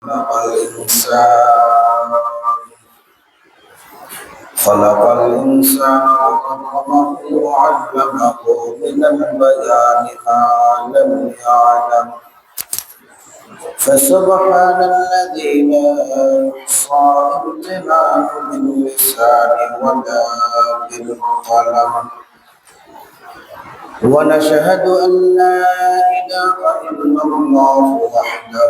خلق الإنسان خلق الإنسان وكرمه وعلمه من البيان لم يعلم. فسبحان الذي لا يحصى امتنان باللسان ولا بالقلم. ونشهد أن لا إله إلا الله وحده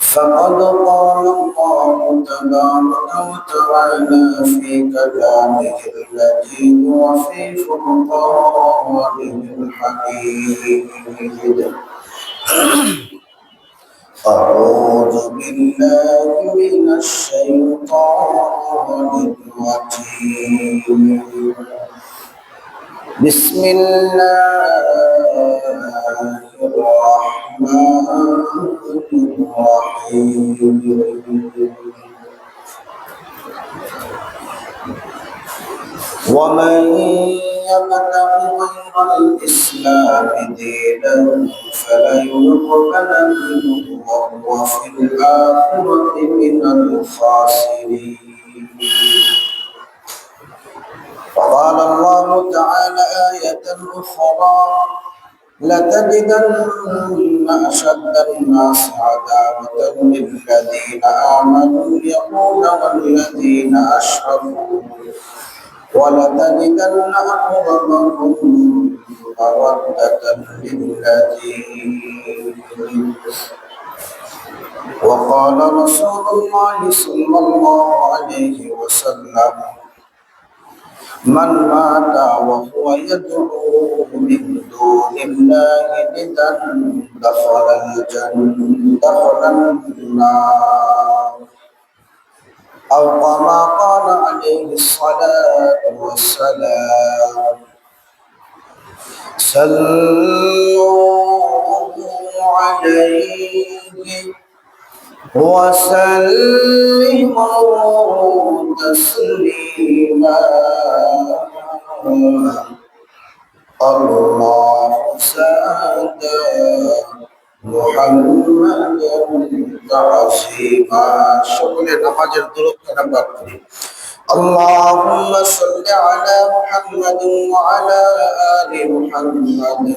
فقد قال الله تبارك وتعالى في كلامه المجيد وفي فرقانه الحميد أعوذ بالله من الشيطان الرجيم. بسم الله ومن يبتغ غير الإسلام دينا فلن يقبل منه وهو في الآخرة من الخاسرين. وقال الله تعالى آية أخرى. لتجدن أشد الناس عداوة للذين آمنوا اليهود والذين أشركوا. ولتجدن أقربهم مودة للذين. وقال رسول الله صلى الله عليه وسلم من مات وهو يدعو من دون الله ندا دخل الجنة دخل النار أو كما قال عليه الصلاة والسلام صلوا عليه وسلموا تسليما. الله ساد محمد تعظيما شكر نماز الدروب كنا اللهم صل على محمد وعلى آل محمد.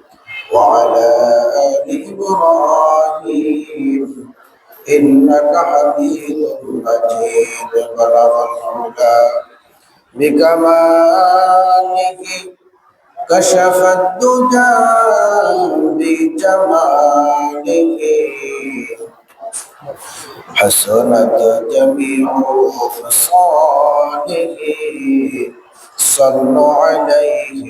وعلى آل إبراهيم إنك حميد مجيد بلغ الهدى بكماله كشف الدجى بجماله حسنت جميع خصاله صلوا عليه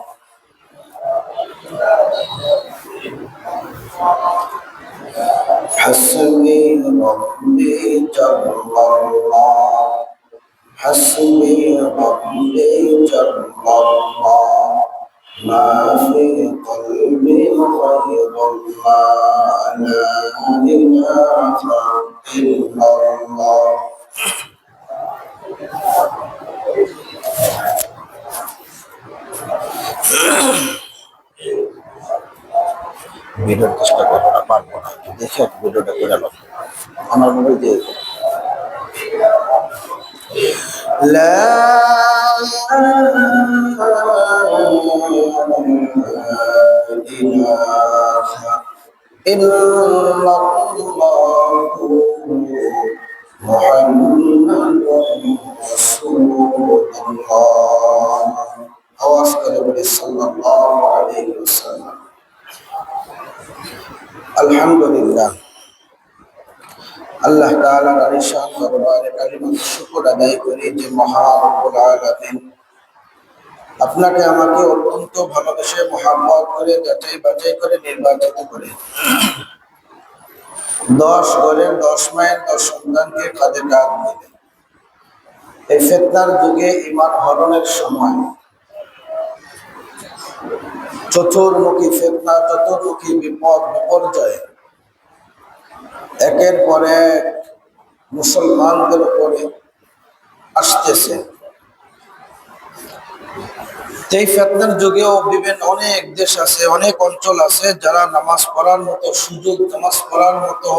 حسبي ربي جل الله حسبي ربي جل الله ما في قلبي غير الله لا إله إلا الله ভিডিওর চেষ্টা করবো না পারবো না দেখে ভিডিওটা করে নাও আমার মোবাইল দিয়ে দেবো। لا إله إلا الله محمد رسول الله আলহামদুলিল্লাহ। আল্লাহ তাআলার আলিশান দরবারে কালিমাত শুকর আদায় করি যে মহারব্বুল আলামিন আপনাকে আমাকে অত্যন্ত ভালোবেসে মহাব্বত করে, যাচাই বাছাই করে, নির্বাচিত করে। দশ ঘরের দশ মায়ের দশ সন্তানকে কাঁধে ডাক দিলে এই ফেতনার যুগে ইমান হরণের সময় চতুর্মুখী ফেতনা, চতুর্মুখী বিপদ, বিপর্যয়। একের পর এক মুসলমানদের উপরে আসতেছে। এই ফেতনার যুগেও বিভিন্ন অনেক দেশ আছে, অনেক অঞ্চল আছে, যারা নামাজ পড়ার মতো সুযোগ, নামাজ পড়ার মতো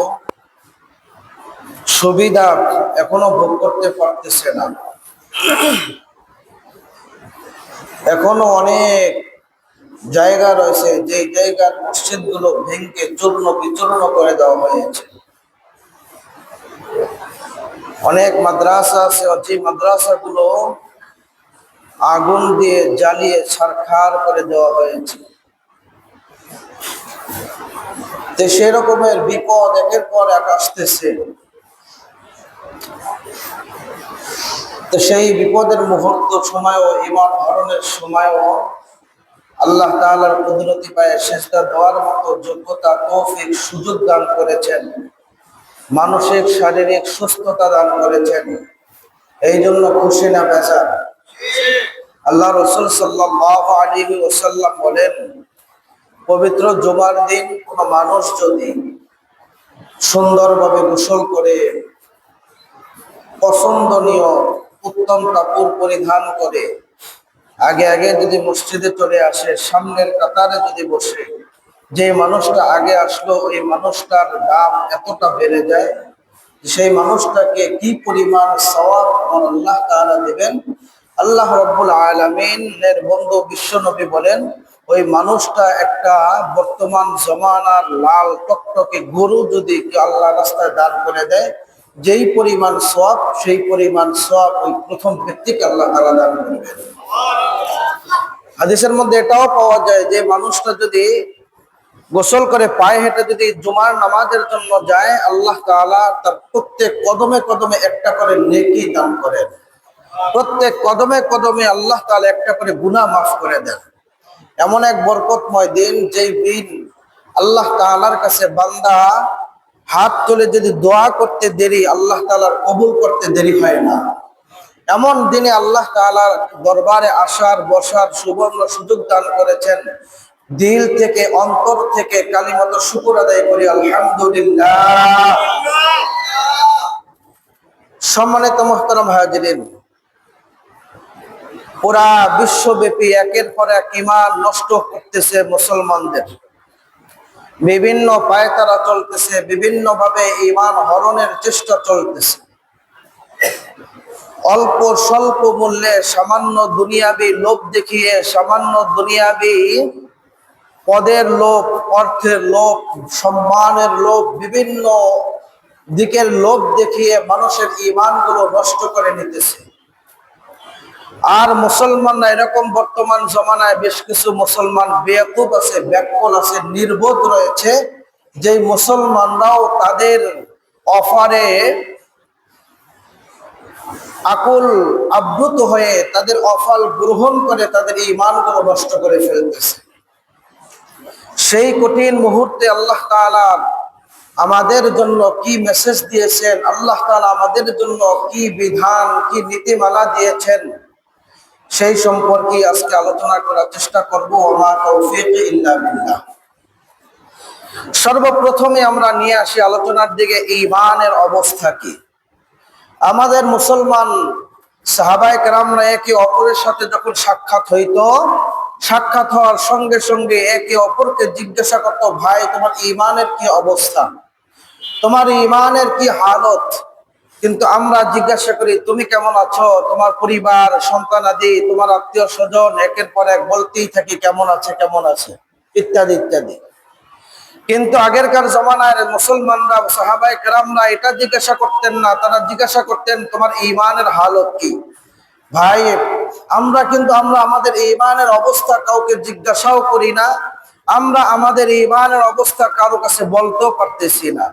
সুবিধা এখনও ভোগ করতে পারতেছে না। এখনও অনেক জায়গা রয়েছে যে জায়গার মসজিদগুলো ভেঙে চূর্ণ বিচূর্ণ করে দেওয়া হয়েছে। অনেক মাদ্রাসা আছে যে মাদ্রাসা গুলো আগুন দিয়ে জ্বালিয়ে ছারখার করে দেওয়া হয়েছে। তো সেরকমের বিপদ একের পর এক আসতেছে। তো সেই বিপদের মুহূর্ত সময়ও ইমান হরণের সময়ও আল্লাহ তাআলার কুদরতি পায়ে শেষদা দেওয়ার মতো যোগ্যতা, তৌফিক, সুযোগ দান করেছেন। মানসিক, শারীরিক সুস্থতা দান করেছেন। এই জন্য খুশি না বেজার। আল্লাহ রসুল সাল্লাহ আলী ওসাল্লাম বলেন, পবিত্র জুমার দিন কোন মানুষ যদি সুন্দরভাবে গোসল করে, পছন্দনীয় উত্তম কাপড় পরিধান করে আগে আগে যদি মসজিদে চলে আসে, সামনের কাতারে যদি বসে, যে মানুষটা আগে আসলো, ওই মানুষটার দাম এতটা বেড়ে যায় সেই মানুষটাকে কি পরিমাণ সওয়াব আল্লাহ তাআলা দেবেন? আল্লাহ রব্বুল আলমিনের বন্ধু বিশ্বনবী বলেন, ওই মানুষটা একটা বর্তমান জমানার লাল টকটকে গরু যদি আল্লাহ রাস্তায় দান করে দেয়, যেই পরিমাণ সব সেই পরিমাণ সব ওই প্রথম ব্যক্তিকে আল্লাহ তাআলা দান করবেন। হাদিসের মধ্যে এটাও পাওয়া যায় যে মানুষটা যদি গোসল করে পায়ে হেঁটে যদি জুমার নামাজের জন্য যায়, আল্লাহ তার প্রত্যেক কদমে কদমে একটা করে নেকি দান করেন। প্রত্যেক কদমে কদমে আল্লাহ তাআলা একটা করে গুনাহ মাফ করে দেন। এমন এক বরকতময় দিন যেই দিন আল্লাহ তাআলার কাছে বান্দা হাত তুলে যদি দোয়া করতে দেরি, আল্লাহ তাআলার কবুল করতে দেরি হয় না। এমন দিনে আল্লাহ তাআলার দরবারে আসার, বসার সুবর্ণ সুযোগ দান করেছেন। দিল থেকে, অন্তর থেকে কালিমত শুকুর আদায় করি, আলহামদুলিল্লাহ। সম্মানিত মোহতারাম হাজিরিন, পুরা বিশ্বব্যাপী একের পর এক ইমান নষ্ট করতেছে মুসলমানদের। বিভিন্ন পায়তারা চলতেছে বিভিন্ন ভাবে ইমান হরণের চেষ্টা চলতেছে। অল্প স্বল্প মূল্যে সামান্য দুনিয়াবি লোভ দেখিয়ে সামান্য দুনিয়াবি পদের লোভ, অর্থের লোভ, সম্মানের লোভ, বিভিন্ন দিকের লোভ দেখিয়ে মানুষের ইমানগুলো নষ্ট করে নিতেছে। আর মুসলমানরা এরকম বর্তমান জমানায় বেশ কিছু মুসলমান বেকুব আছে, ব্যাকুল আছে, নির্বোধ রয়েছে যে মুসলমানরাও তাদের অফারে আকুল আব্রুত হয়ে তাদের অফল গ্রহণ করে তাদের ইমানগুলো নষ্ট করে ফেলতেছে। সেই কঠিন মুহূর্তে আল্লাহ আমাদের জন্য কি মেসেজ দিয়েছেন? আল্লাহ আমাদের জন্য কি বিধান, কি নীতিমালা দিয়েছেন? সেই সম্পর্কে আজকে আলোচনা করার চেষ্টা করব। আমার সর্বপ্রথমে আমরা নিয়ে আসি আলোচনার দিকে ইমানের অবস্থা কি? আমাদের মুসলমান সাহাবাই কেরামরা একে অপরের সাথে যখন সাক্ষাৎ হইতো, সাক্ষাৎ হওয়ার সঙ্গে সঙ্গে একে অপরকে জিজ্ঞাসা করতো, ভাই, তোমার ইমানের কি অবস্থা? তোমার ইমানের কি হালত? কিন্তু আমরা জিজ্ঞাসা করি, তুমি কেমন আছো? তোমার পরিবার, সন্তান আদি, তোমার আত্মীয় স্বজন একের পর এক বলতেই থাকি কেমন আছে কেমন আছে? ইত্যাদি ইত্যাদি। কিন্তু আগেরকার জমানায় মুসলমানরা সাহাবাই কেরামরা এটা জিজ্ঞাসা করতেন না, তারা জিজ্ঞাসা করতেন, তোমার ইমানের হালত কি? ভাই, আমরা কিন্তু, আমরা আমাদের ইমানের অবস্থা কাউকে জিজ্ঞাসাও করি না, আমরা আমাদের ইমানের অবস্থা কারও কাছে বলতেও পারতেছি না।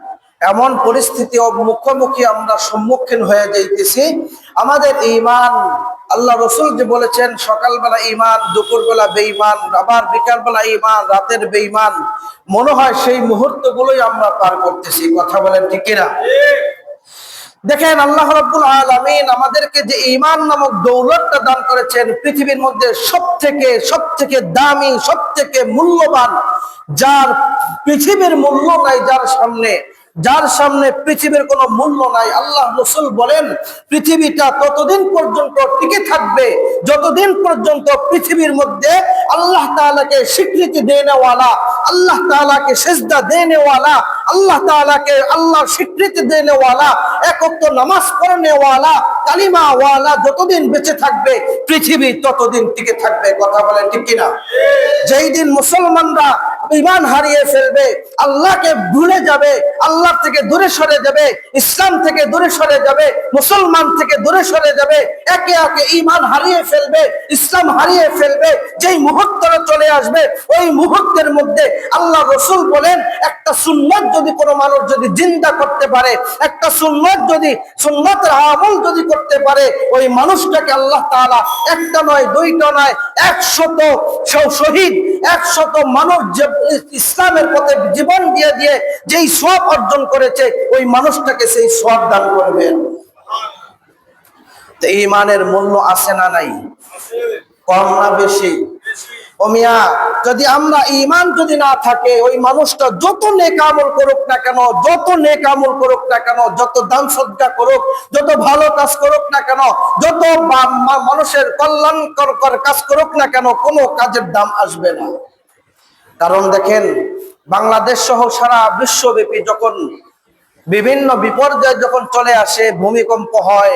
এমন পরিস্থিতি মুখোমুখি আমরা সম্মুখীন হয়ে যাইতেছি। আমাদের ইমান আল্লাহ রসুল যে বলেছেন, সকালবেলা ইমান দুপুরবেলা বেঈমান, আবার বিকালবেলা ইমান রাতের বেঈমান মনে হয় সেই মুহূর্তগুলোই আমরা পার করতেছি, কথা বলেন ঠিক কিনা? দেখেন, আল্লাহ রাব্বুল আলামিন আমাদেরকে যে ইমান নামক দৌলতটা দান করেছেন, পৃথিবীর মধ্যে সব সবথেকে সবথেকে দামি সব থেকে মূল্যবান, যার পৃথিবীর মূল্য নাই, যার সামনে যার সামনে পৃথিবীর কোনো মূল্য নাই, আল্লাহ রসুল বলেন, পৃথিবীটা ততদিন পর্যন্ত টিকে থাকবে, যতদিন পর্যন্ত পৃথিবীর মধ্যে আল্লাহ তাআলাকে স্বীকৃতি দেনেওয়ালা আল্লাহ তাআলাকে সেজদা দেনেওয়ালা আল্লাহ তাআলাকে আল্লাহ স্বীকৃতি দেনেওয়ালা একত্র নামাজ পড়নেওয়ালা কালিমা ওয়ালা যতদিন বেঁচে থাকবে, পৃথিবী ততদিন টিকে থাকবে। কথা বলেন ঠিক কিনা? যেই দিন মুসলমানরা ইমান হারিয়ে ফেলবে, আল্লাহকে ভুলে যাবে আল্লাহ থেকে দূরে সরে যাবে, ইসলাম থেকে দূরে সরে যাবে, মুসলমান থেকে দূরে সরে যাবে, একে একে ইমান হারিয়ে ফেলবে, ইসলাম হারিয়ে ফেলবে, যেই মুহূর্তটা চলে আসবে, ওই মুহূর্তের মধ্যে আল্লাহ রসুল বলেন, একটা সুন্নত যদি কোনো মানুষ যদি জিন্দা করতে পারে, একটা সুন্নত যদি, সুন্নতের আমল যদি করতে পারে, ওই মানুষটাকে আল্লাহ তাআলা একটা নয়, দুইটা নয়, একশত শহীদ, একশত মানুষ যে ইসলামের পথে জীবন দিয়ে দিয়ে যেই সব অর্জন করেছে, ওই মানুষটাকে সেই সব দান করবেন ইমানের মূল্য আছে না নাই? কম না বেশি? ও মিয়া, যদি আমরা ইমান যদি না থাকে, ওই মানুষটা যত নেক আমল করুক না কেন, যত নেক আমল করুক না কেন, যত দান সজ্জা করুক, যত ভালো কাজ করুক না কেন, যত মানুষের কল্যাণকর কর কাজ করুক না কেন, কোনো কাজের দাম আসবে না। কারণ দেখেন, বাংলাদেশ সহ সারা বিশ্বব্যাপী যখন বিভিন্ন বিপর্যয় যখন চলে আসে, ভূমিকম্প হয়,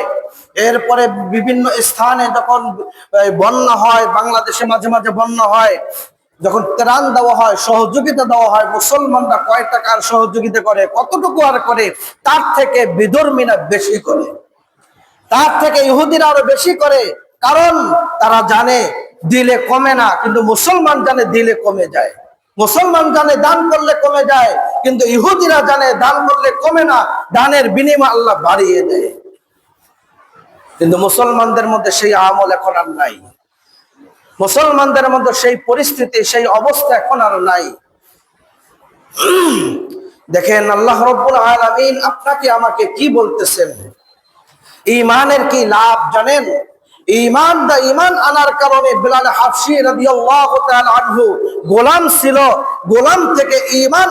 এরপরে বিভিন্ন স্থানে যখন বন্যা হয়, বাংলাদেশে মাঝে মাঝে বন্যা হয়, যখন ত্রাণ দেওয়া হয়, সহযোগিতা দেওয়া হয়, মুসলমানরা কয় টাকার সহযোগিতা করে, কতটুকু আর করে, তার থেকে বিধর্মীরা বেশি করে। তার থেকে ইহুদিরা আরও বেশি করে, কারণ তারা জানে দিলে কমে না, কিন্তু মুসলমান জানে দিলে কমে যায়। মুসলমান জানে দান করলে কমে যায়, কিন্তু ইহুদিরা জানে দান করলে কমে না, দানের বিনিময় আল্লাহ বাড়িয়ে দেয়। কিন্তু মুসলমানদের মধ্যে সেই আমল এখন আর নাই। মুসলমানদের মধ্যে সেই পরিস্থিতি, সেই অবস্থা এখন আর নাই। দেখেন, আল্লাহ রব্বুল আলামিন আপনাকে আমাকে কি বলতেছেন? ইমানের কি লাভ জানেন? ইমান আনার কারণে হাফসি গোলাম ছিল। গোলাম থেকে ইমান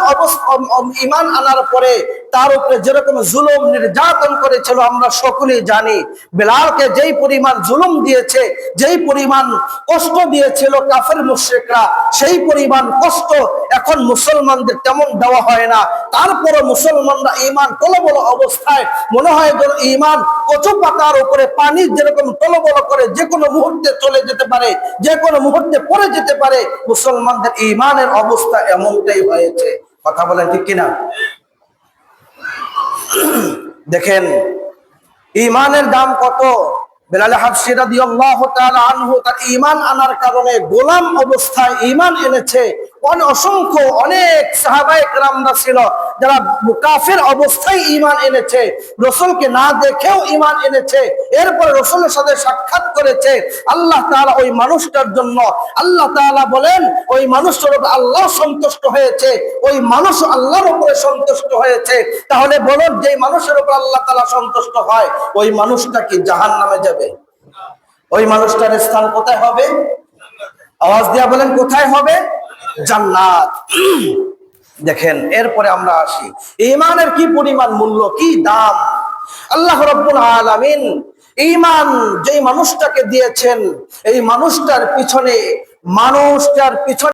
ইমান আনার পরে তার উপরে যেরকম জুলুম নির্যাতন করেছিল আমরা সকলেই জানি। বিলালকে যেই পরিমাণ জুলুম দিয়েছে, যেই পরিমাণ কষ্ট দিয়েছিল কাফের মুশরিকরা, সেই পরিমাণ কষ্ট এখন মুসলমানদের তেমন দেওয়া হয় না। তারপরে মুসলমানরা ইমান টলবল অবস্থায়, মনে হয় যেন ইমান কচু পাতার উপরে পানি যেরকম টলবল করে যে কোনো মুহূর্তে চলে যেতে পারে, যে কোনো মুহূর্তে পড়ে যেতে পারে, মুসলমানদের ইমানের অবস্থা এমনটাই হয়েছে। কথা বলেন ঠিক কিনা? দেখেন, ইমানের দাম কত? বেলাল হাফসি রাদিয়াল্লাহু তাআলা আনহু তার ঈমান আনার কারণে গোলাম অবস্থায় ইমান এনেছে। অসংখ্য অনেক সাহাবায়ে কেরামরা ছিল যারা কাফের অবস্থায় ঈমান এনেছে। রসুলকে না দেখেও ঈমান এনেছে। এরপরে রসুলের সাথে সাক্ষাৎ করেছে। আল্লাহ তাআলা ওই মানুষটার জন্য আল্লাহ তাআলা বলেন, ওই মানুষটার উপর আল্লাহ সন্তুষ্ট হয়েছে। ওই মানুষ আল্লাহর উপরে সন্তুষ্ট হয়েছে। তাহলে বলুন যে মানুষের উপর আল্লাহ তাআলা সন্তুষ্ট হয়, ওই মানুষটা কি জাহান নামে যাবে? ওই মানুষটার স্থান কোথায় হবে? আওয়াজ দিয়া বলেন, কোথায় হবে? জান্নাত। দেখেন, এরপরে আমরা আসি। ইমানের কি পরিমাণ মূল্য, কি দাম? আল্লাহ রব্বুল আলামিন ইমান যেই মানুষটাকে দিয়েছেন, এই মানুষটার পিছনে মানুষটার পিছনে